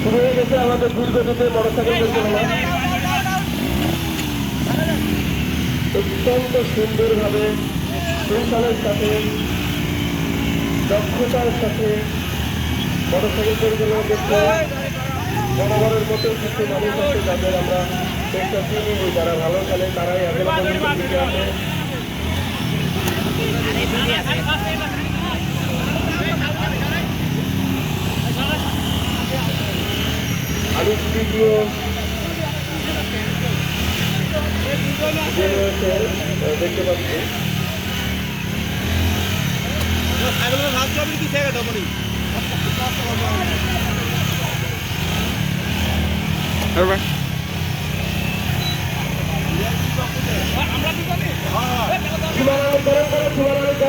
শুরু হয়ে গেছে অত্যন্ত সুন্দরভাবে কৌশলের সাথে দক্ষতার সাথে মোটরসাইকেল পরিচালনা করতে বরাবরের মতো কিছু মানুষ আছে যাদের আমরা চেষ্টা চিনি যারা ভালো খেলে তারাই আমি তৃতীয় যে রয়েছে আহ, দেখতে পাচ্ছি। সীমানা অনুকরণ করে সীমানা অনুকরণ